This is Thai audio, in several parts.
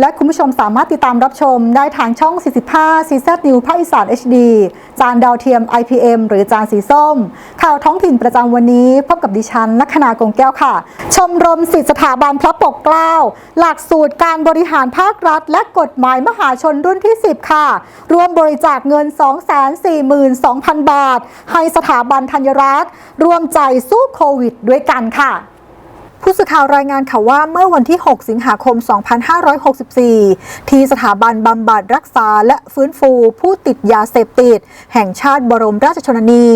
และคุณผู้ชมสามารถติดตามรับชมได้ทางช่อง 45 CZ New ภาคอีสาน HD จานดาวเทียม IPM หรือจานสีส้ม ข่าวท้องถิ่นประจำวันนี้พบกับดิฉันลัคนากงแก้วค่ะ ชมรมสิทธิสถาบันพระปกเกล้า หลักสูตรการบริหารภาครัฐ และกฎหมายมหาชนรุ่นที่ 10 ค่ะ รวมบริจาคเงิน 242,000 บาท ให้สถาบันธัญรัตน์ร่วมใจสู้โควิด ด้วยกันค่ะ ผู้สื่อข่าวรายงานค่ะว่าเมื่อวันที่ 6 สิงหาคม 2564 ที่สถาบันบำบัดรักษาและฟื้นฟูผู้ติดยาเสพติด แห่งชาติบรมราชชนนี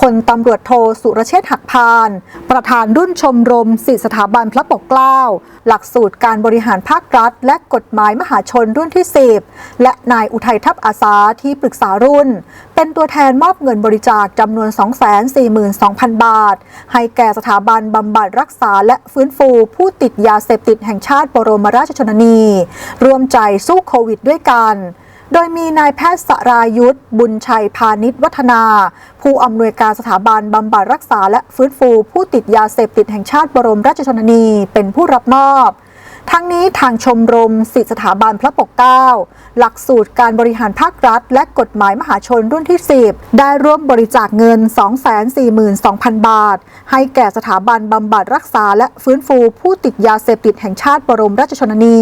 พลตำรวจโทสุรเชษฐ์หักพาน ประธานรุ่นชมรมสิสถาบันพระปกเกล้า หลักสูตรการบริหารภาครัฐ และกฎหมายมหาชนรุ่นที่ 10 และนายอุทัยทัพอาสาที่ปรึกษารุ่น เป็นตัวแทนมอบเงินบริจาคจำนวน 242,000 บาท ให้แก่สถาบันบำบัดรักษาและฟื้นฟูผู้ติดยาเสพติดแห่งชาติบรมราชชนนีร่วมใจสู้โควิดด้วยกัน โดยมีนายแพทย์สรายุทธบุญชัยพาณิชวัฒนา ผู้อำนวยการสถาบันบำบัดรักษาและฟื้นฟูผู้ติดยาเสพติดแห่งชาติบรมราชชนนี เป็นผู้รับมอบ ทั้งนี้ทางชมรมสิทธิสถาบันพระปกเกล้าหลักสูตรการบริหารภาครัฐ และกฎหมายมหาชนรุ่นที่ 10 ได้ร่วมบริจาคเงิน 242,000 บาท ให้แก่สถาบันบำบัดรักษาและฟื้นฟูผู้ติดยาเสพติดแห่งชาติบรมราชชนนี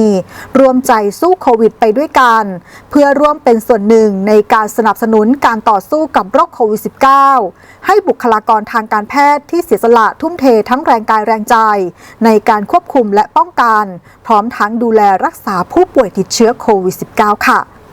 รวมใจสู้โควิดไปด้วยกัน เพื่อร่วมเป็นส่วนหนึ่งในการสนับสนุนการต่อสู้กับโรคโควิด -19 ให้บุคลากรทางการแพทย์ที่เสียสละทุ่มเททั้งแรงกายแรงใจ ในการควบคุมและป้องกันพร้อมทั้งดูแลรักษาผู้ป่วยติดเชื้อโควิด -19 ค่ะ